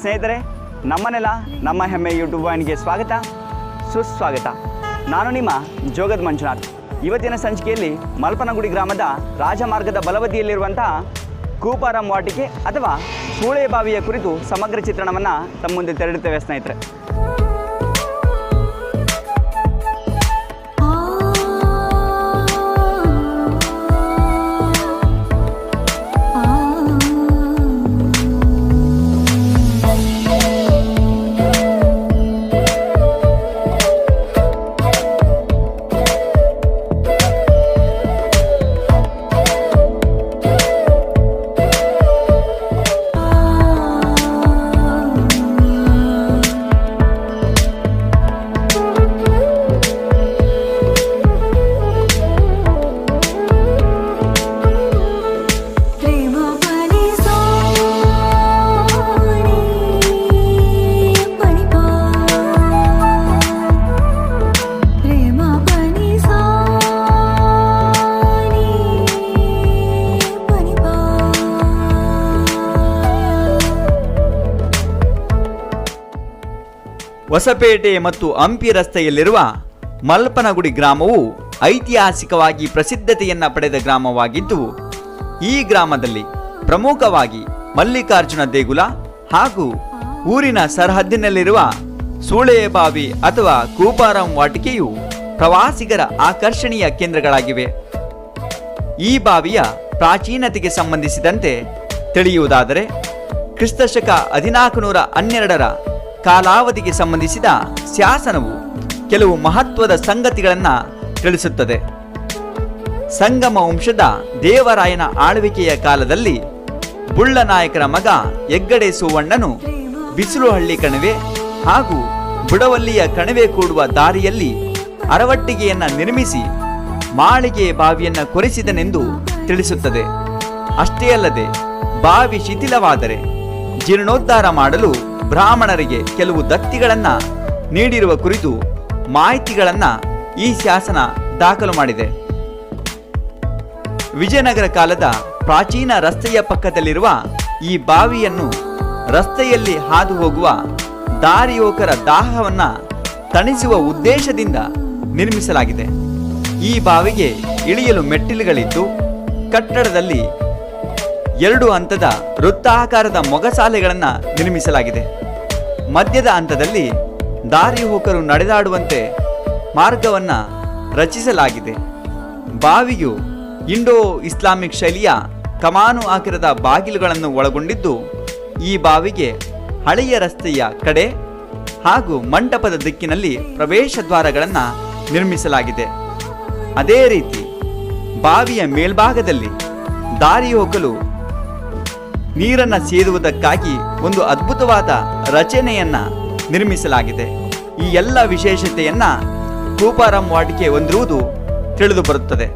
ಸ್ನೇಹಿತರೆ ನಮ್ಮನೆಲ್ಲ ನಮ್ಮ ಹೆಮ್ಮೆ ಯೂಟ್ಯೂಬ್ ವಾಹಿನಿಗೆ ಸ್ವಾಗತ, ಸುಸ್ವಾಗತ. ನಾನು ನಿಮ್ಮ ಜೋಗದ್ ಮಂಜುನಾಥ್. ಇವತ್ತಿನ ಸಂಚಿಕೆಯಲ್ಲಿ ಮಲ್ಪನಗುಡಿ ಗ್ರಾಮದ ರಾಜಮಾರ್ಗದ ಬಲಬದಿಯಲ್ಲಿರುವಂತಹ ಕೂಪಾರಂ ವಾಟಿಕೆ ಅಥವಾ ಸೂಳೆ ಬಾವಿಯ ಕುರಿತು ಸಮಗ್ರ ಚಿತ್ರಣವನ್ನು ತಮ್ಮ ಮುಂದೆ ತೆರಳುತ್ತೇವೆ ಸ್ನೇಹಿತರೆ. ಹೊಸಪೇಟೆ ಮತ್ತು ಹಂಪಿ ರಸ್ತೆಯಲ್ಲಿರುವ ಮಲ್ಪನಗುಡಿ ಗ್ರಾಮವು ಐತಿಹಾಸಿಕವಾಗಿ ಪ್ರಸಿದ್ಧತೆಯನ್ನು ಪಡೆದ ಗ್ರಾಮವಾಗಿದ್ದು, ಈ ಗ್ರಾಮದಲ್ಲಿ ಪ್ರಮುಖವಾಗಿ ಮಲ್ಲಿಕಾರ್ಜುನ ದೇಗುಲ ಹಾಗೂ ಊರಿನ ಸರಹದ್ದಿನಲ್ಲಿರುವ ಸೂಳೆಯಬಾವಿ ಅಥವಾ ಕೂಪಾರಂ ವಾಟಿಕೆಯು ಪ್ರವಾಸಿಗರ ಆಕರ್ಷಣೀಯ ಕೇಂದ್ರಗಳಾಗಿವೆ. ಈ ಬಾವಿಯ ಪ್ರಾಚೀನತೆಗೆ ಸಂಬಂಧಿಸಿದಂತೆ ತಿಳಿಯುವುದಾದರೆ, ಕ್ರಿಸ್ತಶಕ ಹದಿನಾಲ್ಕು ನೂರ ಹನ್ನೆರಡರ ಕಾಲಾವಧಿಗೆ ಸಂಬಂಧಿಸಿದ ಶಾಸನವು ಕೆಲವು ಮಹತ್ವದ ಸಂಗತಿಗಳನ್ನು ತಿಳಿಸುತ್ತದೆ. ಸಂಗಮ ವಂಶದ ದೇವರಾಯನ ಆಳ್ವಿಕೆಯ ಕಾಲದಲ್ಲಿ ಬುಳ್ಳನಾಯಕರ ಮಗ ಹೆಗ್ಗಡೆ ಸುವಣ್ಣನು ಬಿಸಿಲುಹಳ್ಳಿ ಕಣಿವೆ ಹಾಗೂ ಬುಡವಲ್ಲಿಯ ಕಣಿವೆ ಕೂಡುವ ದಾರಿಯಲ್ಲಿ ಅರವಟ್ಟಿಗೆಯನ್ನು ನಿರ್ಮಿಸಿ ಮಾಳಿಗೆ ಬಾವಿಯನ್ನು ಕೊರೆಸಿದನೆಂದು ತಿಳಿಸುತ್ತದೆ. ಅಷ್ಟೇ ಅಲ್ಲದೆ ಬಾವಿ ಶಿಥಿಲವಾದರೆ ಜೀರ್ಣೋದ್ಧಾರ ಮಾಡಲು ಬ್ರಾಹ್ಮಣರಿಗೆ ಕೆಲವು ದತ್ತಿಗಳನ್ನು ನೀಡಿರುವ ಕುರಿತು ಮಾಹಿತಿಗಳನ್ನು ಈ ಶಾಸನ ದಾಖಲು ಮಾಡಿದೆ. ವಿಜಯನಗರ ಕಾಲದ ಪ್ರಾಚೀನ ರಸ್ತೆಯ ಪಕ್ಕದಲ್ಲಿರುವ ಈ ಬಾವಿಯನ್ನು ರಸ್ತೆಯಲ್ಲಿ ಹಾದು ಹೋಗುವ ದಾರಿಯೋಕರ ದಾಹವನ್ನು ತಣಿಸುವ ಉದ್ದೇಶದಿಂದ ನಿರ್ಮಿಸಲಾಗಿದೆ. ಈ ಬಾವಿಗೆ ಇಳಿಯಲು ಮೆಟ್ಟಿಲುಗಳಿದ್ದು, ಕಟ್ಟಡದಲ್ಲಿ ಎರಡು ಹಂತದ ವೃತ್ತಾಕಾರದ ಮೊಗಸಾಲೆಗಳನ್ನು ನಿರ್ಮಿಸಲಾಗಿದೆ. ಮಧ್ಯದ ಹಂತದಲ್ಲಿ ದಾರಿ ಹೋಕರು ನಡೆದಾಡುವಂತೆ ಮಾರ್ಗವನ್ನು ರಚಿಸಲಾಗಿದೆ. ಬಾವಿಯು ಇಂಡೋ ಇಸ್ಲಾಮಿಕ್ ಶೈಲಿಯ ಕಮಾನು ಆಕಿರದ ಬಾಗಿಲುಗಳನ್ನು ಒಳಗೊಂಡಿದ್ದು, ಈ ಬಾವಿಗೆ ಹಳೆಯ ರಸ್ತೆಯ ಕಡೆ ಹಾಗೂ ಮಂಟಪದ ದಿಕ್ಕಿನಲ್ಲಿ ಪ್ರವೇಶ ದ್ವಾರಗಳನ್ನು ನಿರ್ಮಿಸಲಾಗಿದೆ. ಅದೇ ರೀತಿ, ಬಾವಿಯ ಮೇಲ್ಭಾಗದಲ್ಲಿ ದಾರಿ ಹೋಗಲು ನೀರನ್ನು ಸೇದುವುದಕ್ಕಾಗಿ ಒಂದು ಅದ್ಭುತವಾದ ರಚನೆಯನ್ನ ನಿರ್ಮಿಸಲಾಗಿದೆ. ಈ ಎಲ್ಲ ವಿಶೇಷತೆಯನ್ನ ಕೂಪಾರಾಮ್ ವಾಟಿಕೆ ಹೊಂದಿರುವುದು ತಿಳಿದು ಬರುತ್ತದೆ.